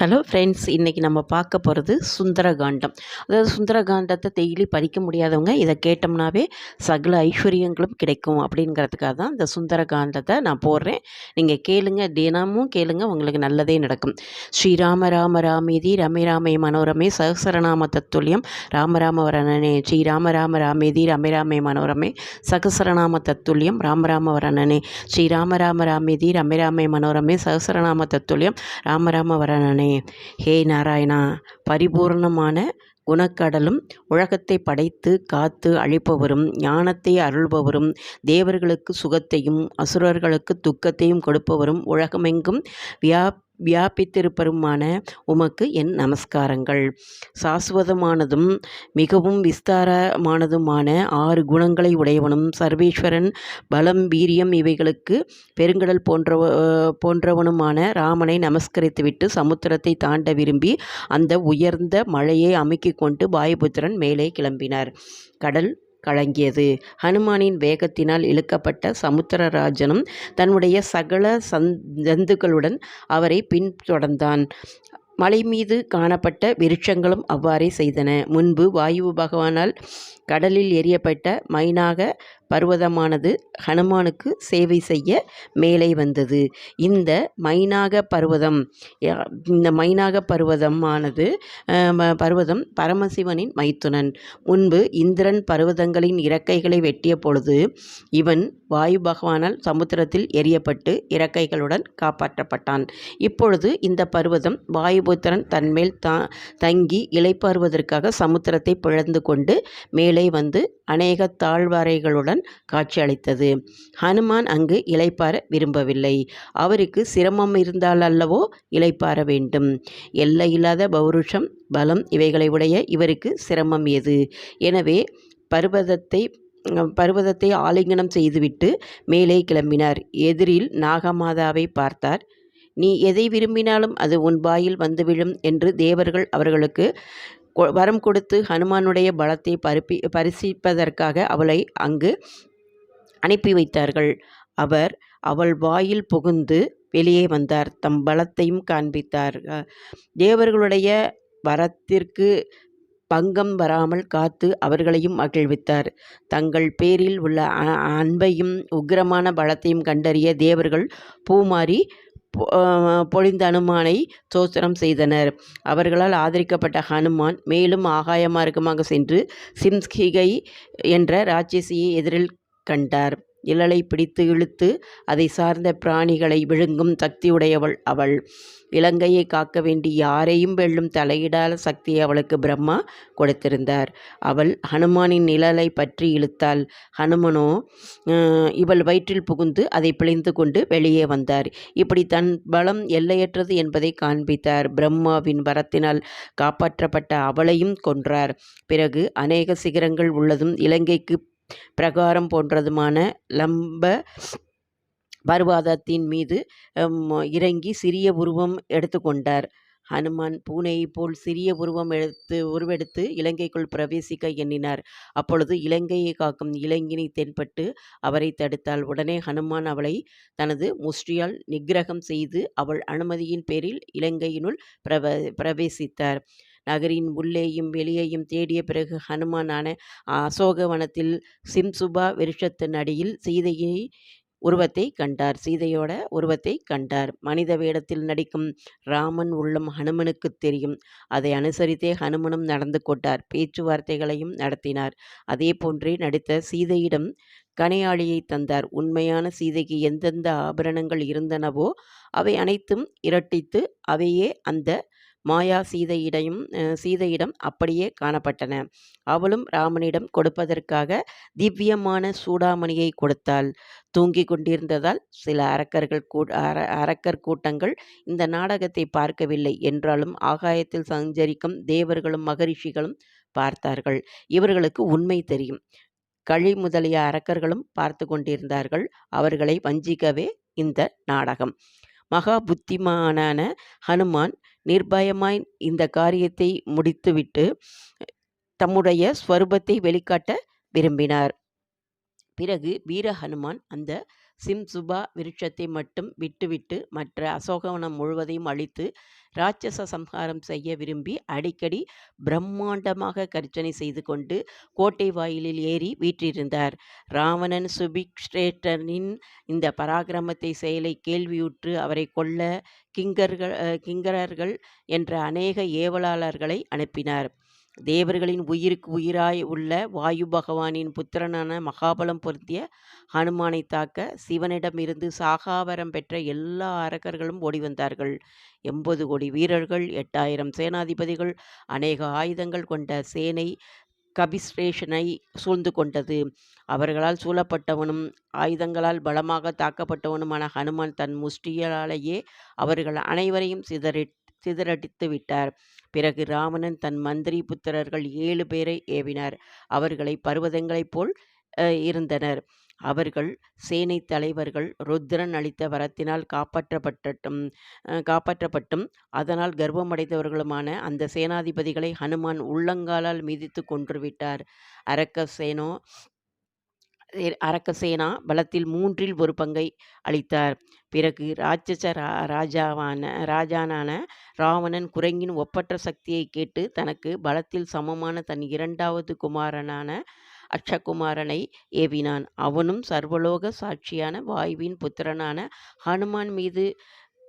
Hello friends இன்றைக்கி நம்ம பார்க்க போகிறது சுந்தரகாண்டம். அதாவது சுந்தரகாண்டத்தை டெய்லி படிக்க முடியாதவங்க இதை கேட்டோம்னாவே சகல ஐஸ்வர்யங்களும் கிடைக்கும் அப்படிங்கிறதுக்காக தான் இந்த சுந்தரகாண்டத்தை நான் போடுறேன். நீங்கள் கேளுங்க தினமும் கேளுங்க உங்களுக்கு நல்லதே நடக்கும். ஸ்ரீராம ராம ராமேதி ரமே ராமே மனோரமே சகசரநாம தத்துல்யம் ராமராம வரணனே. ஸ்ரீராம ராம ராமேதி ரமே ராமே மனோரமே சகசரநாம தத்துல்யம் ராமராம வரணனே. ஸ்ரீராம ராம ராமேதி ரமே ராமே மனோரமே சகசரநாம தத்துல்யம் ராமராம வரணனே. ஹே நாராயணா பரிபூர்ணமான குணக்கடலும் உலகத்தை படைத்து காத்து அழிப்பவரும் ஞானத்தை அருள்பவரும் தேவர்களுக்கு சுகத்தையும் அசுரர்களுக்கு துக்கத்தையும் கொடுப்பவரும் உலகமெங்கும் வியா வியாபித்திருப்பருமான உமக்கு என் நமஸ்காரங்கள். சாஸ்வதமானதும் மிகவும் விஸ்தாரமானதுமான ஆறு குணங்களை உடையவனும் சர்வேஸ்வரன் பலம் வீரியம் இவைகளுக்கு பெருங்கடல் போன்ற போன்றவனுமான ராமனை நமஸ்கரித்துவிட்டு சமுத்திரத்தை தாண்ட விரும்பி அந்த உயர்ந்த மழையை அமுக்கிக் கொண்டு வாயுபுத்திரன் மேலே கிளம்பினார். கடல் கலங்கியது. ஹனுமானின் வேகத்தினால் இழுக்கப்பட்ட சமுத்திரராஜனும் தன்னுடைய சகல சந் அவரை பின்தொடர்ந்தான். மலை மீது காணப்பட்ட விருட்சங்களும் அவ்வாறே செய்தன. முன்பு வாயு பகவானால் கடலில் எரியப்பட்ட மைனாக பர்வதமானது ஹனுமானுக்கு சேவை செய்ய மேலே வந்தது. இந்த மைனாக பர்வதம் இந்த மைனாக பர்வதமானது பர்வதம் பரமசிவனின் மைத்துனன். முன்பு இந்திரன் பர்வதங்களின் இறக்கைகளை வெட்டிய பொழுது இவன் வாயு பகவானால் சமுத்திரத்தில் எரியப்பட்டு இறக்கைகளுடன் காப்பாற்றப்பட்டான். இப்பொழுது இந்த பர்வதம் வாயுபுத்திரன் தன்மேல் தா தங்கி இலைப்பாறுவதற்காக சமுத்திரத்தை பிளந்து கொண்டு மேலே வந்து அநேக தாழ்வாரைகளுடன் தாழ்வறைகளுடன் காட்சியளித்தது. ஹனுமான் அங்கு இலைப்பார விரும்பவில்லை. அவருக்கு சிரமம் இருந்தால் அல்லவோ இலைப்பார வேண்டும். எல்லையில்லாத பௌருஷம் பலம் இவைகளை உடைய இவருக்கு சிரமம் எது? எனவே பர்வதத்தை பர்வதத்தை ஆலிங்கனம் செய்துவிட்டு மேலே கிளம்பினார். எதிரில் நாகமாதாவை பார்த்தார். நீ எதை விரும்பினாலும் அது உன் வாயில் வந்து விழும் என்று தேவர்கள் அவர்களுக்கு வரம் கொடுத்து ஹனுமானுடைய பலத்தை பருப்பி பரிசிப்பதற்காக அவளை அங்கு அனுப்பி வைத்தார்கள். அவர் அவள் வாயில் புகுந்து வெளியே வந்தார். தம் பலத்தையும் காண்பித்தார். தேவர்களுடைய வரத்திற்கு பங்கம் வராமல் காத்து அவர்களையும் மகிழ்வித்தார். தங்கள் பேரில் உள்ள அன்பையும் உக்கிரமான பலத்தையும் கண்டறிய தேவர்கள் பூமாரி பொழிந்த அனுமானை சோசனம் செய்தனர். அவர்களால் ஆதரிக்கப்பட்ட ஹனுமான் மேலும் ஆகாய மார்க்கமாக சென்று சிம்ஸ்கிகை என்ற ராட்சசியை எதிரில் கண்டார். இழலை பிடித்து இழுத்து அதை சார்ந்த பிராணிகளை விழுங்கும் சக்தியுடையவள் அவள். இலங்கையை காக்க வேண்டி யாரையும் வெல்லும் தலையிடாத சக்தியை அவளுக்கு பிரம்மா கொடுத்திருந்தார். அவள் ஹனுமானின் நிழலை பற்றி இழுத்தாள். ஹனுமனோ இவள் வயிற்றில் புகுந்து அதை பிழிந்து கொண்டு வெளியே வந்தார். இப்படி தன் பலம் எல்லையற்றது என்பதை காண்பித்தார். பிரம்மாவின் வரத்தினால் காப்பாற்றப்பட்ட அவளையும் கொன்றார். பிறகு அநேக சிகரங்கள் உள்ளதும் இலங்கைக்கு பிரகாரம் போன்றதுமான லம்ப பர்வாதத்தின் மீது இறங்கி சிறிய உருவம் எடுத்துக்கொண்டார் ஹனுமான் பூனையைப் போல் சிறிய உருவம் எடுத்து உருவெடுத்து இலங்கைக்குள் பிரவேசிக்க எண்ணினார். அப்பொழுது இலங்கையை காக்கும் இளைஞனை தென்பட்டு அவரை தடுத்தாள். உடனே ஹனுமான் அவளை தனது முஷ்டியால் நிகிரகம் செய்து அவள் அனுமதியின் பேரில் இலங்கையினுள் பிரவ பிரவேசித்தார். நகரின் உள்ளேயும் வெளியேயும் தேடிய பிறகு ஹனுமானான அசோகவனத்தில் சிம்சுபா விருஷத்தின் அடியில் சீதையை உருவத்தை கண்டார். சீதையோட உருவத்தை கண்டார். மனித வேடத்தில் நடிக்கும் ராமன் உள்ளம் ஹனுமனுக்கு தெரியும். அதை அனுசரித்தே ஹனுமனும் நடந்து கொண்டார். பேச்சுவார்த்தைகளையும் நடத்தினார். அதே போன்றே நடித்த சீதையிடம் கனையாளியை தந்தார். உண்மையான சீதைக்கு எந்தெந்த ஆபரணங்கள் இருந்தனவோ அவை அனைத்தும் இரட்டித்து அவையே அந்த மாயா சீதையிடையும் சீதையிடம் அப்படியே காணப்பட்டன. அவளும் ராமனிடம் கொடுப்பதற்காக திவ்யமான சூடாமணியை கொடுத்தாள். தூங்கிக் கொண்டிருந்ததால் சில அரக்கர்கள் கூ அர அரக்கர் கூட்டங்கள் இந்த நாடகத்தை பார்க்கவில்லை என்றாலும் ஆகாயத்தில் சஞ்சரிக்கும் தேவர்களும் மகரிஷிகளும் பார்த்தார்கள். இவர்களுக்கு உண்மை தெரியும். களி முதலிய அரக்கர்களும் பார்த்து கொண்டிருந்தார்கள். அவர்களை வஞ்சிக்கவே இந்த நாடகம். மகா புத்திமானான ஹனுமான் நிர்பயமாய் இந்த காரியத்தை முடித்துவிட்டு தம்முடைய ஸ்வரூபத்தை வெளிக்காட்ட விரும்பினார். பிறகு வீர ஹனுமான் அந்த சிம்சுபா விருட்சத்தை மட்டும் விட்டுவிட்டு மற்ற அசோகவனம் முழுவதையும் அழித்து ராட்சச சம்ஹாரம் செய்ய விரும்பி அடிக்கடி பிரம்மாண்டமாக கர்ஜனை செய்து கொண்டு கோட்டை வாயிலில் ஏறி வீற்றிருந்தார். ராவணன் சுபிக்ஷேட்டனின் இந்த பராக்கிரமத்தை செயலை கேள்வியுற்று அவரை கொல்ல கிங்கர்கள் கிங்கரர்கள் என்ற அநேக ஏவலாளர்களை அனுப்பினார். தேவர்களின் உயிருக்கு உயிராய் உள்ள வாயு பகவானின் புத்திரனான மகாபலம் பொருத்திய ஹனுமானை தாக்க சிவனிடமிருந்து சாகாவரம் பெற்ற எல்லா அரக்கர்களும் ஓடி வந்தார்கள். எண்பது கோடி வீரர்கள் எட்டாயிரம் சேனாதிபதிகள் அநேக ஆயுதங்கள் கொண்ட சேனை கபிஸ்ரேஷனை சூழ்ந்து கொண்டது. அவர்களால் சூழப்பட்டவனும் ஆயுதங்களால் பலமாக தாக்கப்பட்டவனுமான ஹனுமான் தன் முஷ்டியாலேயே அவர்கள் அனைவரையும் சிதறி சிதறடித்து விட்டார் பிறகு ராவணன் தன் மந்திரி புத்திரர்கள் ஏழு பேரை ஏவினார். அவர்களை பர்வதங்களைப் போல் இருந்தனர். அவர்கள் சேனை தலைவர்கள் ருத்ரன் அளித்த வரத்தினால் காப்பாற்றப்பட்டும் காப்பாற்றப்பட்டும். அதனால் கர்ப்பமடைந்தவர்களுமான அந்த சேனாதிபதிகளை ஹனுமான் உள்ளங்காலால் மிதித்து கொன்றுவிட்டார் அரக்கசேனோ அரக்கசேனா பலத்தில் மூன்றில் ஒரு பங்கை அளித்தார். பிறகு ராட்சச ராஜாவான ராஜானான ராவணன் குரங்கின் ஒப்பற்ற சக்தியை கேட்டு தனக்கு பலத்தில் சமமான தன் இரண்டாவது குமாரனான அக்ஷகுமாரனை ஏவினான். அவனும் சர்வலோக சாட்சியான வாயுவின் புத்திரனான ஹனுமான் மீது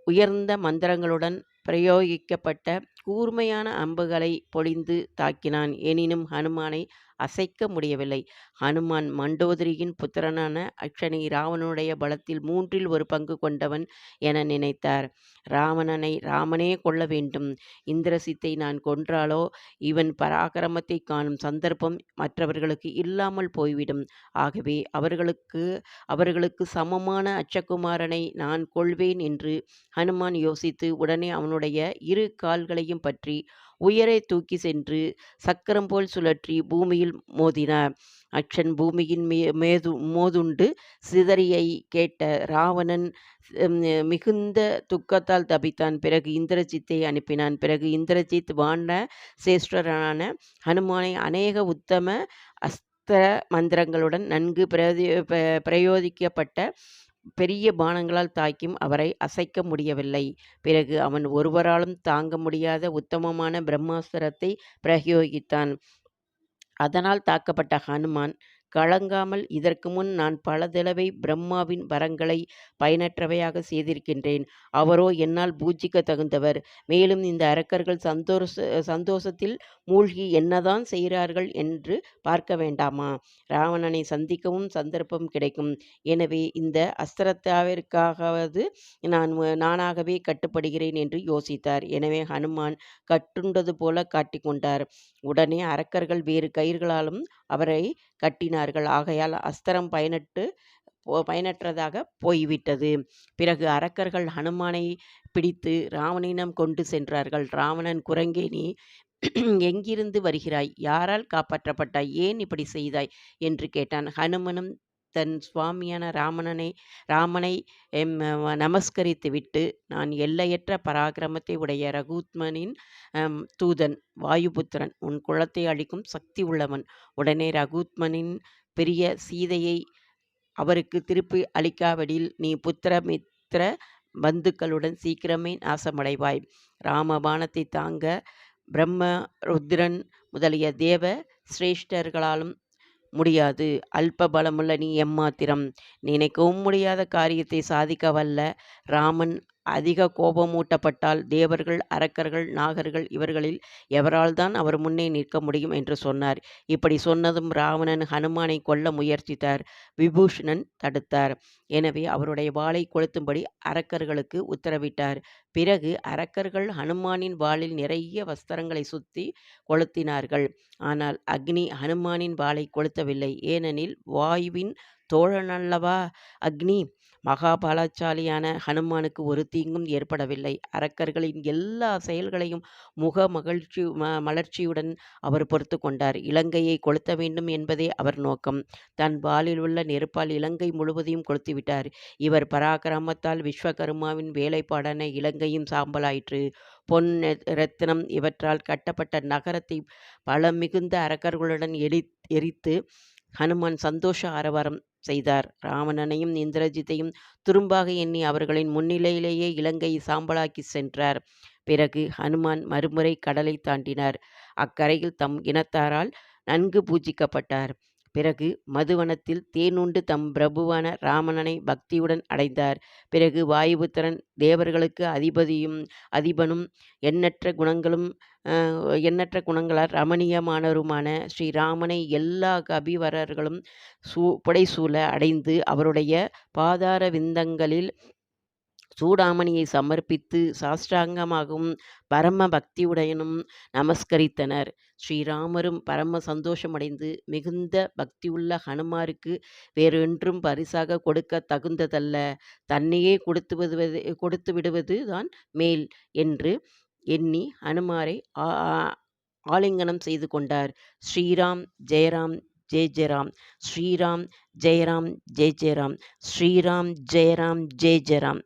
உயர்ந்த மந்திரங்களுடன் பிரயோகிக்கப்பட்ட கூர்மையான அம்புகளை பொழிந்து தாக்கினான். எனினும் ஹனுமானை அசைக்க முடியவில்லை. ஹனுமான் மண்டோதரியின் புத்திரனான அக்ஷனை ராவணனுடைய பலத்தில் மூன்றில் ஒரு பங்கு கொண்டவன் என நினைத்தார். ராவணனை ராமனே கொள்ள வேண்டும். இந்திரசித்தை நான் கொன்றாலோ? இவன் பராக்கிரமத்தை காணும் சந்தர்ப்பம் மற்றவர்களுக்கு இல்லாமல் போய்விடும். ஆகவே அவர்களுக்கு அவர்களுக்கு சமமான அச்சகுமாரனை நான் கொள்வேன் என்று ஹனுமான் யோசித்து உடனே அவன் அவனுடைய இரு கால்களையும் பற்றி உயரே தூக்கி சென்று சக்கரம் போல் சுழற்றி பூமியில் மோதினார் அக்ஷன் பூமியின் மே மேது மோதுண்டு சிதறியை கேட்ட ராவணன் மிகுந்த துக்கத்தால் தபித்தான் பிறகு இந்திரஜித்தை அனுப்பினான். பிறகு இந்திரஜித் வாண்ட சேஷ்டரான ஹனுமானை அநேக உத்தம அஸ்திர மந்திரங்களுடன் நன்கு பிரயோதிக்கப்பட்ட பெரிய பானங்களால் தாக்கியும் அவரை அசைக்க முடியவில்லை. பிறகு அவன் ஒருவராலும் தாங்க முடியாத உத்தமமான பிரம்மாஸ்திரத்தை பிரயோகித்தான். அதனால் தாக்கப்பட்ட ஹனுமான் கலங்காமல் இதற்கு முன் நான் பல தடவை பிரம்மாவின் வரங்களை பயனற்றவையாக செய்திருக்கின்றேன். அவரோ என்னால் பூஜிக்க தகுந்தவர். மேலும் இந்த அரக்கர்கள் சந்தோஷ சந்தோஷத்தில் மூழ்கி என்னதான் செய்கிறார்கள் என்று பார்க்க வேண்டாமா? ராவணனை சந்திக்கவும் சந்தர்ப்பம் கிடைக்கும். எனவே இந்த அஸ்திரத்தாவிற்காகவது நான் நானாகவே கட்டுப்படுகிறேன் என்று யோசித்தார். எனவே ஹனுமான் கட்டுண்டது போல காட்டிக்கொண்டார். உடனே அரக்கர்கள் வேறு கயிர்களாலும் அவரை கட்டினார் கட்டினார்கள். ஆகையால் அஸ்திரம் பயனற்று பயனற்றதாக போய்விட்டது. பிறகு அரக்கர்கள் ஹனுமானை பிடித்து ராவணனிடம் கொண்டு சென்றார்கள். ராவணன் குரங்கே நீ எங்கிருந்து வருகிறாய்? யாரால் காப்பாற்றப்பட்டாய்? ஏன் இப்படி செய்தாய்? என்று கேட்டான். ஹனுமனும் தன் சுவாமியான ராமணனை ராமனை நமஸ்கரித்துவிட்டு நான் எல்லையற்ற பராக்கிரமத்தை உடைய ரகுத்மனின் தூதன் வாயுபுத்திரன் உன் குலத்தை அழிக்கும் சக்தி உள்ளவன். உடனே ரகுத்மனின் பெரிய சீதையை அவருக்கு திருப்பி அளிக்காவிடில் நீ புத்திரமித்திர பந்துக்களுடன் சீக்கிரமே நாசமடைவாய். ராமபானத்தை தாங்க பிரம்ம ருத்ரன் முதலிய தேவ சிரேஷ்டர்களாலும் முடியாது. அல்ப பலமுள்ள நீ எம்மாத்திரம். நினைக்கவும் முடியாத காரியத்தை சாதிக்க வல்ல. ராமன் அதிக கோபமூட்டப்பட்டால் தேவர்கள் அரக்கர்கள் நாகர்கள் இவர்களில் எவரால்தான் அவர் முன்னே நிற்க முடியும் என்று சொன்னார். இப்படி சொன்னதும் ராவணன் ஹனுமானை கொல்ல முயற்சித்தார். விபூஷணன் தடுத்தார். எனவே அவருடைய வாளை கொளுத்தும்படி அரக்கர்களுக்கு உத்தரவிட்டார். பிறகு அரக்கர்கள் ஹனுமானின் வாளில் நிறைய வஸ்திரங்களை சுத்தி கொளுத்தினார்கள். ஆனால் அக்னி ஹனுமானின் வாளை கொளுத்தவில்லை. ஏனெனில் வாயுவின் தோழனல்லவா? அக்னி மகாபலசாலியான ஹனுமானுக்கு ஒரு தீங்கும் ஏற்படவில்லை. அரக்கர்களின் எல்லா செயல்களையும் முக மகிழ்ச்சி மலர்ச்சியுடன் அவர் பொறுத்து கொண்டார். இலங்கையை கொளுத்த வேண்டும் என்பதே அவர் நோக்கம். தன் வாலில் உள்ள நெருப்பால் இலங்கை முழுவதையும் கொளுத்திவிட்டார். இவர் பராக்கிரமத்தால் விஸ்வகர்மாவின் வேலைப்பாடான இலங்கையும் சாம்பலாயிற்று. பொன் ரத்தினம் இவற்றால் கட்டப்பட்ட நகரத்தை பல மிகுந்த அரக்கர்களுடன் எரித்து ஹனுமான் சந்தோஷ ஆரவாரம் செய்தார். ராவணனையும் இந்திரஜித்தையும் துரும்பாக எண்ணி அவர்களின் முன்னிலையிலேயே இலங்கையை சாம்பலாக்கிச் சென்றார். பிறகு ஹனுமான் மறுமுறை கடலை தாண்டினார். அக்கரையில் தம் இனத்தாரால் நன்கு பூஜிக்கப்பட்டார். பிறகு மதுவனத்தில் தேனுண்டு தம் பிரபுவான ராமணனை பக்தியுடன் அடைந்தார். பிறகு வாயுபுத்திரன் தேவர்களுக்கு அதிபதியும் அதிபனும் எண்ணற்ற குணங்களும் எண்ணற்ற குணங்களால் ரமணீயமானவருமான ஸ்ரீராமனை எல்லா கபிவரர்களும் சூ புடைசூழ அடைந்து அவருடைய பாதார விந்தங்களில் சூடாமணியை சமர்ப்பித்து சாஷ்டாங்கமாகவும் பரம பக்தியுடனும் நமஸ்கரித்தனர். ஸ்ரீராமரும் பரம சந்தோஷமடைந்து மிகுந்த பக்தியுள்ள ஹனுமாருக்கு வேறொன்றும் பரிசாக கொடுக்க தகுந்ததல்ல. தன்னையே கொடுத்து விடுவது கொடுத்து விடுவது தான் மேல் என்று எண்ணி ஹனுமாரை ஆலிங்கனம் செய்து கொண்டார். ஸ்ரீராம் ஜெயராம் ஜெய் ஜெயராம் ஸ்ரீராம் ஜெயராம் ஜெய் ஜெயராம் ஸ்ரீராம் ஜெயராம் ஜெய் ஜெயராம்